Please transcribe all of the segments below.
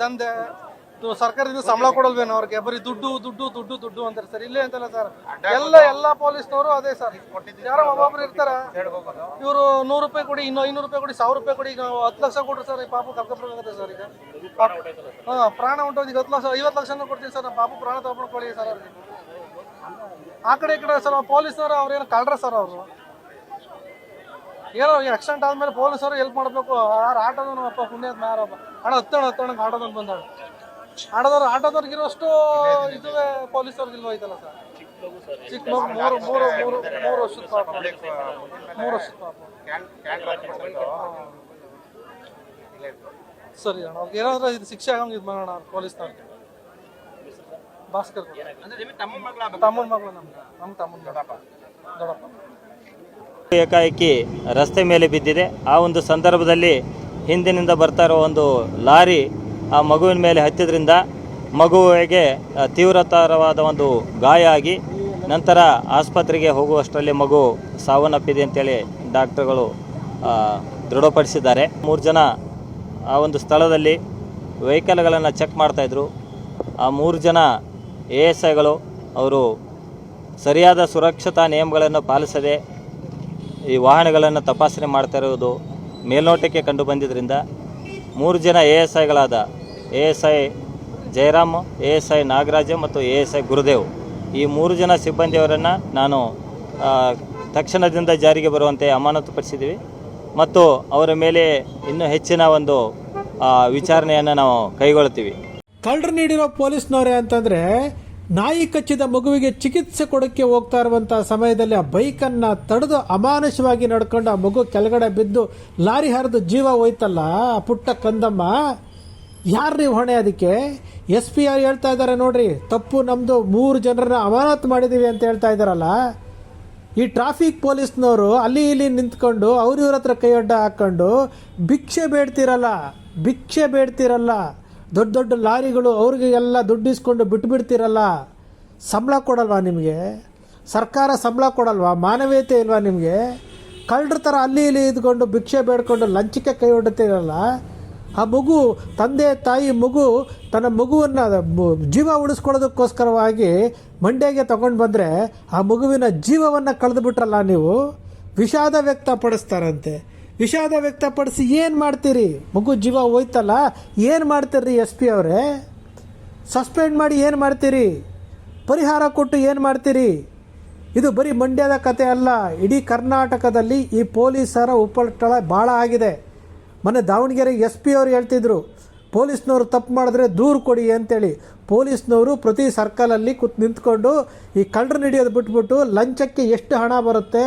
ದಂಧೆ. ಸರ್ಕಾರದಿಂದ ಸಂಬಳ ಕೊಡಲ್ವೇನೋ ಅವ್ರಿಗೆ? ಬರೀ ದುಡ್ಡು ದುಡ್ಡು ದುಡ್ಡು ದುಡ್ಡು ಅಂತಾರೆ ಸರ್. ಇಲ್ಲೇ ಅಂತಲ್ಲ ಸರ್. ಎಲ್ಲ ಎಲ್ಲ ಪೊಲೀಸ್ನವರು ಅದೇ ಸರ್. ಯಾರೋ ಒಬ್ಬೊಬ್ರು ಇರ್ತಾರ. ಇವರು ನೂರು ರೂಪಾಯಿ ಕೊಡಿ ಇನ್ನೂ ಐನೂರು ರೂಪಾಯಿ ಕೊಡಿ ಸಾವಿರ ರೂಪಾಯಿ ಕೊಡಿ ಈಗ ಹತ್ತು ಲಕ್ಷ ಕೊಡ್ರಿ ಸರ್ ಈ ಪಾಪ ಸರ್ ಈಗ. ಹಾ ಪ್ರಾಣ ಉಂಟು ಈಗ ಹತ್ತು ಲಕ್ಷ ಐವತ್ತು ಲಕ್ಷನೂ ಕೊಡ್ತೀವಿ ಸರ್ ನಮ್ಮ ಪಾಪ ಪ್ರಾಣ ತಗೊಂಡ್ಕೊಳ್ಳಿ ಸರ್ ಅವ್ರಿಗೆ. ಆ ಕಡೆ ಈ ಕಡೆ ಸರ್ ಪೊಲೀಸ್ನವರು ಅವ್ರೇನು ಕಳ್ರ ಸರ್ ಅವರು. ಏನೋ ಆಕ್ಸಿಡೆಂಟ್ ಆದ್ಮೇಲೆ ಪೊಲೀಸರು ಹೆಲ್ಪ್ ಮಾಡಬೇಕು. ಯಾರು ಆಟೋದನು ಅಪ್ಪ. ಪುಣ್ಯದ ಮಾರಪ್ಪ ಅಣ್ಣ ಹತ್ತಣ ಹತ್ತಣ ಆಟೋದವ್ನು ಬಂದಾಳು ಆಟೋದವ್ರು ಆಟೋದವ್ರಿಗೆ ಇರೋಷ್ಟು ಇದುವೇ ಪೊಲೀಸವ್ರಿಗೆ ಇಲ್ವ ಐತಲ್ಲ ಸರ್? ಚಿಕ್ಕ ಮಗು ಮೂರು ಮೂರು ಮೂರು ಮೂರು ವರ್ಷದ ಪಾಪ. ಮೂರು ವರ್ಷದ ಪಾಪ. ಸರಿ ಅಣ್ಣ ಅವ್ರಿಗೆ ಏನಾದ್ರು ಇದು ಶಿಕ್ಷೆ ಆಗಂಗೆ ಇದು ಮಾಡೋಣ ಪೊಲೀಸ್ನವ್ರಿಗೆ ಭಾಸ್ಕರ್ ತಮ್ಮ ಮಗಳು ನಮ್ಗೆ ನಮ್ಮ ತಮ್ಮನ ದೊಡ್ಡಪ್ಪ ದೊಡ್ಡಪ್ಪ ಏಕಾಏಕಿ ರಸ್ತೆ ಮೇಲೆ ಬಿದ್ದಿದೆ. ಆ ಒಂದು ಸಂದರ್ಭದಲ್ಲಿ ಹಿಂದಿನಿಂದ ಬರ್ತಾ ಇರೋ ಒಂದು ಲಾರಿ ಆ ಮಗುವಿನ ಮೇಲೆ ಹತ್ತಿದ್ರಿಂದ ಮಗುವಿಗೆ ತೀವ್ರತರವಾದ ಒಂದು ಗಾಯ ಆಗಿ ನಂತರ ಆಸ್ಪತ್ರೆಗೆ ಹೋಗುವಷ್ಟರಲ್ಲಿ ಮಗು ಸಾವನ್ನಪ್ಪಿದೆ ಅಂತೇಳಿ ಡಾಕ್ಟರ್ಗಳು ದೃಢಪಡಿಸಿದ್ದಾರೆ. ಮೂರು ಜನ ಆ ಒಂದು ಸ್ಥಳದಲ್ಲಿ ವೆಹಿಕಲ್ಗಳನ್ನು ಚೆಕ್ ಮಾಡ್ತಾಯಿದ್ರು ಆ ಮೂರು ಜನ ಎ ಎಸ್ ಐಗಳು ಅವರು ಸರಿಯಾದ ಸುರಕ್ಷತಾ ನಿಯಮಗಳನ್ನು ಪಾಲಿಸದೆ ಈ ವಾಹನಗಳನ್ನು ತಪಾಸಣೆ ಮಾಡ್ತಾ ಇರುವುದು ಮೇಲ್ನೋಟಕ್ಕೆ ಕಂಡು ಬಂದಿದ್ದರಿಂದ ಮೂರು ಜನ A S ಐಗಳಾದ A S I Jayaram A S I Nagaraja ಮತ್ತು ಎ ಎಸ್ ಐ ಗುರುದೇವ್. ಈ ಮೂರು ಜನ ಸಿಬ್ಬಂದಿಯವರನ್ನು ನಾನು ತಕ್ಷಣದಿಂದ ಜಾರಿಗೆ ಬರುವಂತೆ ಅಮಾನತುಪಡಿಸಿದ್ದೀವಿ. ಮತ್ತು ಅವರ ಮೇಲೆ ಇನ್ನೂ ಹೆಚ್ಚಿನ ಒಂದು ವಿಚಾರಣೆಯನ್ನು ನಾವು ಕೈಗೊಳ್ತೀವಿ. ಕಳ್ಳರು ನೀಡಿರೋ ಪೊಲೀಸ್ನವರೇ ಅಂತಂದ್ರೆ ನಾಯಿ ಕಚ್ಚಿದ ಮಗುವಿಗೆ ಚಿಕಿತ್ಸೆ ಕೊಡಕ್ಕೆ ಹೋಗ್ತಾ ಇರುವಂತಹ ಸಮಯದಲ್ಲಿ ಆ ಬೈಕನ್ನ ತಡೆದು ಅಮಾನುಷವಾಗಿ ನಡ್ಕೊಂಡು ಆ ಮಗು ಕೆಳಗಡೆ ಬಿದ್ದು ಲಾರಿ ಹರಿದು ಜೀವ ಹೋಯ್ತಲ್ಲ ಪುಟ್ಟ ಕಂದಮ್ಮ? ಯಾರ್ರೀ ಹೊಣೆ ಅದಕ್ಕೆ? ಎಸ್ ಪಿ ಆರ್ ಹೇಳ್ತಾ ಇದ್ದಾರೆ ನೋಡ್ರಿ, ತಪ್ಪು ನಮ್ಮದು ಮೂರು ಜನರನ್ನ ಅಮಾನತು ಮಾಡಿದೀವಿ ಅಂತ ಹೇಳ್ತಾ ಇದ್ದಾರಲ್ಲ. ಈ ಟ್ರಾಫಿಕ್ ಪೊಲೀಸ್ನವರು ಅಲ್ಲಿ ಇಲ್ಲಿ ನಿಂತ್ಕೊಂಡು ಅವ್ರ ಇವ್ರ ಹತ್ರ ಕೈಯೊಡ್ಡ ಹಾಕೊಂಡು, ಭಿಕ್ಷೆ ಬೇಡ್ತಿರಲ್ಲ ಭಿಕ್ಷೆ ಬೇಡ್ತಿರಲ್ಲ. ದೊಡ್ಡ ದೊಡ್ಡ ಲಾರಿಗಳು ಅವ್ರಿಗೆ ಎಲ್ಲ ದುಡ್ಡು ಇಸ್ಕೊಂಡು ಬಿಟ್ಬಿಡ್ತೀರಲ್ಲ? ಸಂಬಳ ಕೊಡಲ್ವಾ ನಿಮಗೆ? ಸರ್ಕಾರ ಸಂಬಳ ಕೊಡಲ್ವಾ? ಮಾನವೀಯತೆ ಇಲ್ವಾ ನಿಮಗೆ? ಕಳ್ಳರ ಥರ ಅಲ್ಲಿ ಇಲ್ಲಿ ಇದ್ಕೊಂಡು ಭಿಕ್ಷೆ ಬೇಡ್ಕೊಂಡು ಲಂಚಕ್ಕೆ ಕೈ ಹೊಡ್ತಿರಲ್ಲ ಆ ಮಗು, ತಂದೆ, ತಾಯಿ ಮಗು, ತನ್ನ ಮಗುವನ್ನು ಜೀವ ಉಳಿಸ್ಕೊಳ್ಳೋದಕ್ಕೋಸ್ಕರವಾಗಿ ಮಂಡ್ಯಗೆ ತಗೊಂಡು ಬಂದರೆ ಆ ಮಗುವಿನ ಜೀವವನ್ನು ಕಳೆದು ಬಿಟ್ರಲ್ಲ ನೀವು? ವಿಷಾದ ವ್ಯಕ್ತಪಡಿಸ್ತಾರಂತೆ. ವಿಷಾದ ವ್ಯಕ್ತಪಡಿಸಿ ಏನು ಮಾಡ್ತೀರಿ? ಮಗು ಜೀವ ಹೋಯ್ತಲ್ಲ, ಏನು ಮಾಡ್ತೀರಿ ಎಸ್ ಪಿ ಅವರೇ? ಸಸ್ಪೆಂಡ್ ಮಾಡಿ ಏನು ಮಾಡ್ತೀರಿ? ಪರಿಹಾರ ಕೊಟ್ಟು ಏನು ಮಾಡ್ತೀರಿ? ಇದು ಬರೀ ಮಂಡ್ಯದ ಕತೆ ಅಲ್ಲ, ಇಡೀ ಕರ್ನಾಟಕದಲ್ಲಿ ಈ ಪೊಲೀಸರ ಉಪಟಳ ಭಾಳ ಆಗಿದೆ. ಮೊನ್ನೆ ದಾವಣಗೆರೆ ಎಸ್ ಪಿ ಅವರು ಹೇಳ್ತಿದ್ರು, ಪೊಲೀಸ್ನವರು ತಪ್ಪು ಮಾಡಿದ್ರೆ ದೂರು ಕೊಡಿ ಅಂತೇಳಿ. ಪೊಲೀಸ್ನವರು ಪ್ರತಿ ಸರ್ಕಲಲ್ಲಿ ಕೂತ್ ನಿಂತ್ಕೊಂಡು ಈ ಕಳ್ಳರನ್ನ ಹಿಡಿಯೋದು ಬಿಟ್ಬಿಟ್ಟು ಲಂಚಕ್ಕೆ ಎಷ್ಟು ಹಣ ಬರುತ್ತೆ?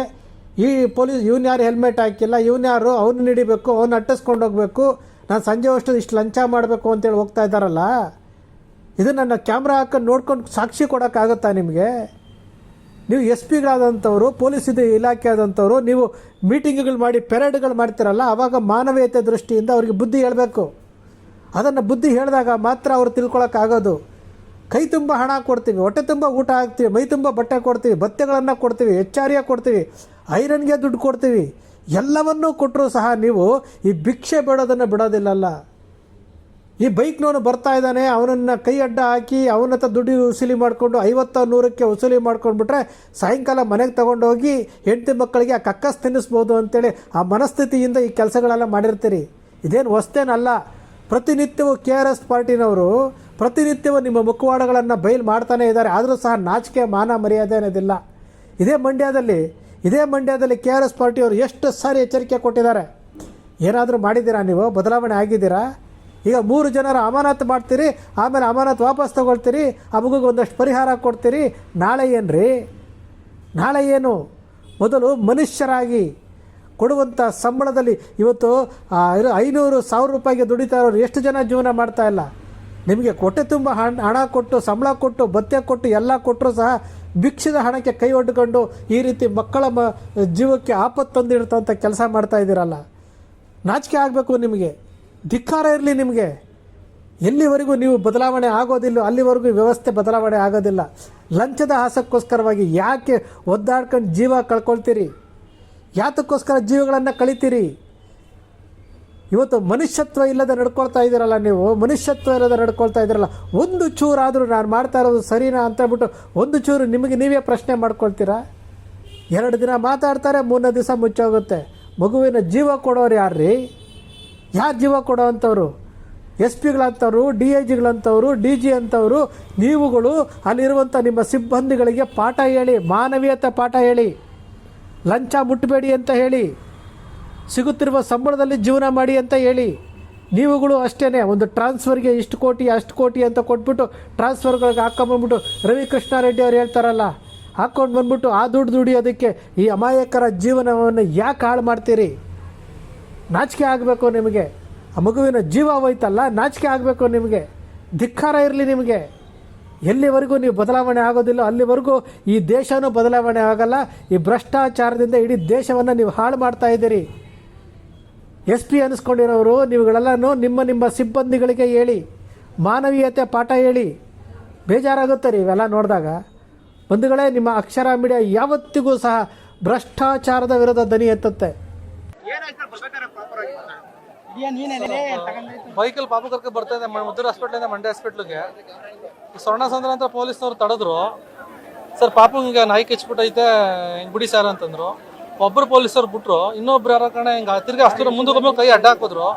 ಈ ಪೊಲೀಸ್, ಇವ್ನು ಯಾರು ಹೆಲ್ಮೆಟ್ ಹಾಕಿಲ್ಲ, ಇವ್ನು ಯಾರು ಅವ್ನು ಹಿಡಿಬೇಕು, ಅವ್ನು ಅಟ್ಟಿಸ್ಕೊಂಡು ಹೋಗಬೇಕು, ನಾನು ಸಂಜೆ ಅಷ್ಟು ಇಷ್ಟು ಲಂಚ ಮಾಡಬೇಕು ಅಂತೇಳಿ ಹೋಗ್ತಾ ಇದ್ದಾರಲ್ಲ, ಇದು ನನ್ನ ಕ್ಯಾಮ್ರಾ ಹಾಕೊಂಡು ನೋಡ್ಕೊಂಡು ಸಾಕ್ಷಿ ಕೊಡೋಕ್ಕಾಗುತ್ತಾ ನಿಮಗೆ? ನೀವು ಎಸ್ ಪಿಗಳಾದಂಥವ್ರು ಪೊಲೀಸ್ ಇದು ಇಲಾಖೆ ಆದಂಥವ್ರು ನೀವು ಮೀಟಿಂಗ್ಗಳು ಮಾಡಿ, ಪೆರೇಡ್ಗಳು ಮಾಡ್ತೀರಲ್ಲ ಆವಾಗ ಮಾನವೀಯತೆ ದೃಷ್ಟಿಯಿಂದ ಅವ್ರಿಗೆ ಬುದ್ಧಿ ಹೇಳಬೇಕು. ಅದನ್ನು ಬುದ್ಧಿ ಹೇಳಿದಾಗ ಮಾತ್ರ ಅವ್ರು ತಿಳ್ಕೊಳಕ್ಕಾಗೋದು. ಕೈ ತುಂಬ ಹಣ ಕೊಡ್ತೀವಿ, ಹೊಟ್ಟೆ ತುಂಬ ಊಟ ಹಾಕ್ತೀವಿ, ಮೈ ತುಂಬ ಬಟ್ಟೆ ಕೊಡ್ತೀವಿ, ಬತ್ತೆಗಳನ್ನು ಕೊಡ್ತೀವಿ ಹೆಚ್ಚಾರಿಯ ಕೊಡ್ತೀವಿ, ಐರನ್ಗೆ ದುಡ್ಡು ಕೊಡ್ತೀವಿ, ಎಲ್ಲವನ್ನೂ ಕೊಟ್ಟರೂ ಸಹ ನೀವು ಈ ಭಿಕ್ಷೆ ಬೇಡೋದನ್ನು ಬಿಡೋದಿಲ್ಲಲ್ಲ. ಈ ಬೈಕ್ನವನು ಬರ್ತಾ ಇದ್ದಾನೆ, ಅವನನ್ನು ಕೈ ಅಡ್ಡ ಹಾಕಿ, ಅವನ ಹತ್ರ ದುಡ್ಡು ವಸೂಲಿ ಮಾಡಿಕೊಂಡು ಐವತ್ತ ನೂರಕ್ಕೆ ವಸೂಲಿ ಮಾಡ್ಕೊಂಡ್ಬಿಟ್ರೆ ಸಾಯಂಕಾಲ ಮನೆಗೆ ತಗೊಂಡೋಗಿ ಹೆಂಡತಿ ಮಕ್ಕಳಿಗೆ ಆ ಕಕ್ಕಸ್ ತಿನ್ನಿಸ್ಬೋದು ಅಂತೇಳಿ ಆ ಮನಸ್ಥಿತಿಯಿಂದ ಈ ಕೆಲಸಗಳೆಲ್ಲ ಮಾಡಿರ್ತೀರಿ. ಇದೇನು ಹೊಸ್ತೇನಲ್ಲ. ಪ್ರತಿನಿತ್ಯವೂ ಕೆ ಆರ್ ಎಸ್ ಪಾರ್ಟಿನವರು ಪ್ರತಿನಿತ್ಯವೂ ನಿಮ್ಮ ಮುಖವಾಡಗಳನ್ನು ಬಯಲು ಮಾಡ್ತಾನೇ ಇದ್ದಾರೆ. ಆದರೂ ಸಹ ನಾಚಿಕೆ, ಮಾನ, ಮರ್ಯಾದೆ ಅನ್ನೋದಿಲ್ಲ. ಇದೇ ಮಂಡ್ಯದಲ್ಲಿ ಇದೇ ಮಂಡ್ಯದಲ್ಲಿ ಕೆ ಆರ್ ಎಸ್ ಪಾರ್ಟಿಯವರು ಎಷ್ಟು ಸಾರಿ ಎಚ್ಚರಿಕೆ ಕೊಟ್ಟಿದ್ದಾರೆ? ಏನಾದರೂ ಮಾಡಿದ್ದೀರಾ ನೀವು? ಬದಲಾವಣೆ ಆಗಿದ್ದೀರಾ? ಈಗ ಮೂರು ಜನರ ಅಮಾನತು ಮಾಡ್ತೀರಿ, ಆಮೇಲೆ ಅಮಾನತು ವಾಪಸ್ ತೊಗೊಳ್ತೀರಿ, ಆ ಒಂದಷ್ಟು ಪರಿಹಾರ ಕೊಡ್ತೀರಿ. ನಾಳೆ ಏನು ರೀ ನಾಳೆ ಏನು? ಮೊದಲು ಮನುಷ್ಯರಾಗಿ ಕೊಡುವಂಥ ಸಂಬಳದಲ್ಲಿ ಇವತ್ತು ಐನೂರು ಸಾವಿರ ರೂಪಾಯಿಗೆ ದುಡಿತಾ ಇರೋರು ಎಷ್ಟು ಜನ ಜೀವನ ಮಾಡ್ತಾ ಇಲ್ಲ? ನಿಮಗೆ ಕೊಟ್ಟೆ ತುಂಬ ಹಣ ಹಣ ಕೊಟ್ಟು, ಸಂಬಳ ಕೊಟ್ಟು, ಭತ್ಯೆ ಕೊಟ್ಟು, ಎಲ್ಲ ಕೊಟ್ಟರು ಸಹ ಭಿಕ್ಷದ ಹಣಕ್ಕೆ ಕೈ ಒಡ್ಕೊಂಡು ಈ ರೀತಿ ಮಕ್ಕಳ ಮ ಜೀವಕ್ಕೆ ಆಪತ್ತು ತಂದಿಡ್ತಂಥ ಕೆಲಸ ಮಾಡ್ತಾ ಇದ್ದೀರಲ್ಲ. ನಾಚಿಕೆ ಆಗಬೇಕು ನಿಮಗೆ. ಧಿಕ್ಕಾರ ಇರಲಿ ನಿಮಗೆ. ಎಲ್ಲಿವರೆಗೂ ನೀವು ಬದಲಾವಣೆ ಆಗೋದಿಲ್ಲ, ಅಲ್ಲಿವರೆಗೂ ವ್ಯವಸ್ಥೆ ಬದಲಾವಣೆ ಆಗೋದಿಲ್ಲ. ಲಂಚದ ಆಸಕ್ಕೋಸ್ಕರವಾಗಿ ಯಾಕೆ ಒದ್ದಾಡ್ಕೊಂಡು ಜೀವ ಕಳ್ಕೊಳ್ತೀರಿ? ಯಾತಕ್ಕೋಸ್ಕರ ಜೀವಗಳನ್ನು ಕಳಿತೀರಿ? ಇವತ್ತು ಮನುಷ್ಯತ್ವ ಇಲ್ಲದೆ ನಡ್ಕೊಳ್ತಾ ಇದ್ದೀರಲ್ಲ ನೀವು? ಮನುಷ್ಯತ್ವ ಇಲ್ಲದೆ ನಡ್ಕೊಳ್ತಾ ಇದ್ದೀರಲ್ಲ? ಒಂದು ಚೂರಾದರೂ ನಾನು ಮಾಡ್ತಾ ಇರೋದು ಸರಿನಾ ಅಂತ ಹೇಳ್ಬಿಟ್ಟು ಒಂದು ಚೂರು ನಿಮಗೆ ನೀವೇ ಪ್ರಶ್ನೆ ಮಾಡ್ಕೊಳ್ತೀರಾ? ಎರಡು ದಿನ ಮಾತಾಡ್ತಾರೆ, ಮೂರನೇ ದಿವಸ ಮುಚ್ಚೋಗುತ್ತೆ. ಮಗುವಿನ ಜೀವ ಕೊಡೋರು ಯಾರ್ರೀ? ಯಾರು ಜೀವ ಕೊಡೋ ಅಂಥವ್ರು ಎಸ್ ಪಿಗಳಂಥವ್ರು, ಡಿ ಐ ಜಿಗಳಂಥವ್ರು, ಡಿ ಜಿ ಅಂಥವ್ರು, ನೀವುಗಳು ಅಲ್ಲಿರುವಂಥ ನಿಮ್ಮ ಸಿಬ್ಬಂದಿಗಳಿಗೆ ಪಾಠ ಹೇಳಿ, ಮಾನವೀಯತೆ ಪಾಠ ಹೇಳಿ. ಲಂಚ ಮುಟ್ಟಬೇಡಿ ಅಂತ ಹೇಳಿ. ಸಿಗುತ್ತಿರುವ ಸಂಬಳದಲ್ಲಿ ಜೀವನ ಮಾಡಿ ಅಂತ ಹೇಳಿ, ನೀವುಗಳು ಅಷ್ಟೇ ಒಂದು ಟ್ರಾನ್ಸ್ಫರ್ಗೆ ಇಷ್ಟು ಕೋಟಿ, ಅಷ್ಟು ಕೋಟಿ ಅಂತ ಕೊಟ್ಬಿಟ್ಟು ಟ್ರಾನ್ಸ್ಫರ್ಗಳಿಗೆ ಹಾಕೊಂಬಂದ್ಬಿಟ್ಟು ರವಿಕೃಷ್ಣಾರೆಡ್ಡಿ ಅವ್ರು ಹೇಳ್ತಾರಲ್ಲ ಹಾಕ್ಕೊಂಡು ಬಂದ್ಬಿಟ್ಟು ಆ ದುಡ್ಡು ದುಡಿಯೋದಕ್ಕೆ ಈ ಅಮಾಯಕರ ಜೀವನವನ್ನು ಯಾಕೆ ಹಾಳು ಮಾಡ್ತೀರಿ? ನಾಚಿಕೆ ಆಗಬೇಕು ನಿಮಗೆ. ಆ ಮಗುವಿನ ಜೀವ ಹೋಯ್ತಲ್ಲ, ನಾಚಿಕೆ ಆಗಬೇಕು ನಿಮಗೆ. ಧಿಕ್ಕಾರ ಇರಲಿ ನಿಮಗೆ. ಎಲ್ಲಿವರೆಗೂ ನೀವು ಬದಲಾವಣೆ ಆಗೋದಿಲ್ಲ, ಅಲ್ಲಿವರೆಗೂ ಈ ದೇಶವೂ ಬದಲಾವಣೆ ಆಗಲ್ಲ. ಈ ಭ್ರಷ್ಟಾಚಾರದಿಂದ ಇಡೀ ದೇಶವನ್ನು ನೀವು ಹಾಳು ಮಾಡ್ತಾ ಇದ್ದೀರಿ. ಎಸ್ ಪಿ ಅನಿಸ್ಕೊಂಡಿರೋರು ನೀವುಗಳೆಲ್ಲನೂ ನಿಮ್ಮ ನಿಮ್ಮ ಸಿಬ್ಬಂದಿಗಳಿಗೆ ಹೇಳಿ ಮಾನವೀಯತೆ ಪಾಠ ಹೇಳಿ ಬೇಜಾರಾಗುತ್ತೆ ರೀ ಇವೆಲ್ಲ ನೋಡಿದಾಗ. ಬಂಧುಗಳೇ ನಿಮ್ಮ ಅಕ್ಷರ ಮೀಡಿಯಾ ಯಾವತ್ತಿಗೂ ಸಹ ಭ್ರಷ್ಟಾಚಾರದ ವಿರುದ್ಧ ದನಿ ಎತ್ತುತ್ತೆ. ಬೈಕಲ್ಲಿ ಪಾಪ ಕರ್ಕ ಬರ್ತಾ ಇದೆ ಮುದ್ದೂರು ಹಾಸ್ಪಿಟ್ಲಿಂದ ಮಂಡ್ಯ ಹಾಸ್ಪಿಟ್ಲಿಗೆ ಸ್ವರ್ಣ ಸಂದ್ರ ಅಂತ ಪೊಲೀಸ್ನವ್ರು ತಡೆದ್ರು. ಸರ್ ಪಾಪಂಗೆ ನಾಯಿ ಕಚ್ಬಿಟ್ಟೈತೆ ಹಿಂಗೆ ಬಿಡಿ ಸರ್ ಅಂತಂದ್ರು. ಒಬ್ರು ಪೊಲೀಸರು ಬಿಟ್ರು, ಇನ್ನೊಬ್ರು ಯಾರೋ ಕಣ ಹಿಂಗ ತಿರ್ಗಿ ಅಷ್ಟು ಮುಂದಕ್ಕೆ ಕೈ ಅಡ್ಡ ಹಾಕಿದ್ರು.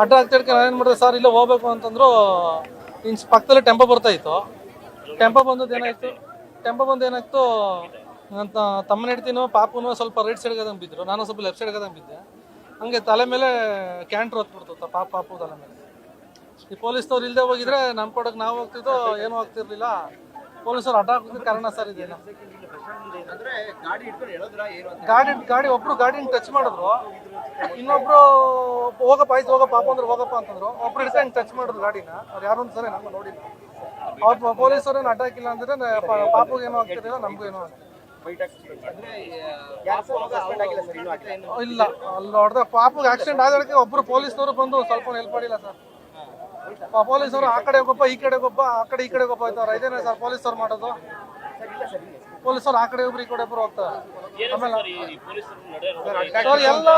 ಅಡ್ಡ ಹಾಕ್ತಿಡ್ಕೆ ನಾನು ಏನು ಮಾಡಿದೆ, ಸರ್, ಇಲ್ಲೇ ಹೋಗ್ಬೇಕು ಅಂತಂದ್ರು ಇನ್ ಪಕ್ಕದಲ್ಲಿ ಟೆಂಪೋ ಬರ್ತಾ ಇತ್ತು. ಟೆಂಪೋ ಬಂದದ್ದು ಏನಾಯ್ತು, ಟೆಂಪೋ ಬಂದು ಏನಾಯ್ತು ಅಂತ ತಮ್ಮನ ಹಿಡ್ತೀನೋ ಪಾಪುನೋ ಸ್ವಲ್ಪ ರೈಟ್ ಸೈಡ್ಗೆ ಬಿದ್ದರು ನಾನು ಸ್ವಲ್ಪ ಲೆಫ್ಟ್ ಸೈಡ್ಗೆ ಬಿದ್ದೆ. ಹಂಗೆ ತಲೆ ಮೇಲೆ ಕ್ಯಾಂಟ್ರ್ ಹೊತ್ಬಿಡ್ತು ಪಾಪ ಪಾಪು ತಲೆ ಮೇಲೆ. ಈ ಪೊಲೀಸ್ನವ್ರು ಇಲ್ಲದೆ ಹೋಗಿದ್ರೆ ನಮ್ಮ ಕೊಡಕ್ಕೆ ನಾವು ಹೋಗ್ತಿದ್ದೋ, ಏನೂ ಆಗ್ತಿರ್ಲಿಲ್ಲ. ಪೊಲೀಸರು ಹಠ ಹಾಕೋದಕ್ಕೆ ಕಾರಣ ಸರ್ ಇದೆಯಲ್ಲ ಗಾಡಿ ಗಾಡಿ ಒಬ್ರು ಗಾಡಿ ಟಚ್ ಮಾಡಿದ್ರು. ಇನ್ನೊಬ್ರು ಹೋಗಪ್ಪ ಆಯ್ತು ಹೋಗಪ್ಪ ಪಾಪ ಅಂದ್ರೆ ಹೋಗಪ್ಪ ಅಂತಂದ್ರು. ಒಬ್ರು ಹಿಡ್ಕೊಂಡು ಹಿಂಗೆ ಟಚ್ ಮಾಡಿದ್ರು ಗಾಡಿನ. ಅವ್ರು ಯಾರು ಅಂತ ಸರಿ ನಮ್ಮ ನೋಡಿಲ್ಲ. ಅವ್ರು ಪೊಲೀಸರು ಏನು ಅಟ್ಯಾಕ್ ಹಾಕಿಲ್ಲ ಅಂದ್ರೆ ಪಾಪಗೆ ಏನೋ ಆಗ್ತಿರಲಿಲ್ಲ ನಮಗೂ ಏನೋ ಇಲ್ಲ ಅಲ್ಲಿ ನೋಡಿದ್ರೆ ಪಾಪಗೆ ಆಕ್ಸಿಡೆಂಟ್ ಆಗೋದಕ್ಕೆ ಒಬ್ರು ಪೊಲೀಸ್ನವರು ಬಂದು ಸ್ವಲ್ಪ ಹೆಲ್ಪ್ ಮಾಡಿಲ್ಲ ಸರ್. ಪೊಲೀಸರು ಆ ಕಡೆ ಹೋಗಪ್ಪ ಈ ಕಡೆ ಗೊಬ್ಬ ಆ ಕಡೆ ಈ ಕಡೆ ಗೊಬ್ಬ ಆಯ್ತವ್ರ ಇದೇನ ಸರ್ ಪೊಲೀಸರು ಮಾಡೋದು? ಪೊಲೀಸರು ಆ ಕಡೆ ಒಬ್ರು ಈ ಕಡೆ ಒಬ್ರು ಹೋಗ್ತಾರೆ. ಆಮೇಲೆ ಸರ್ ಎಲ್ಲ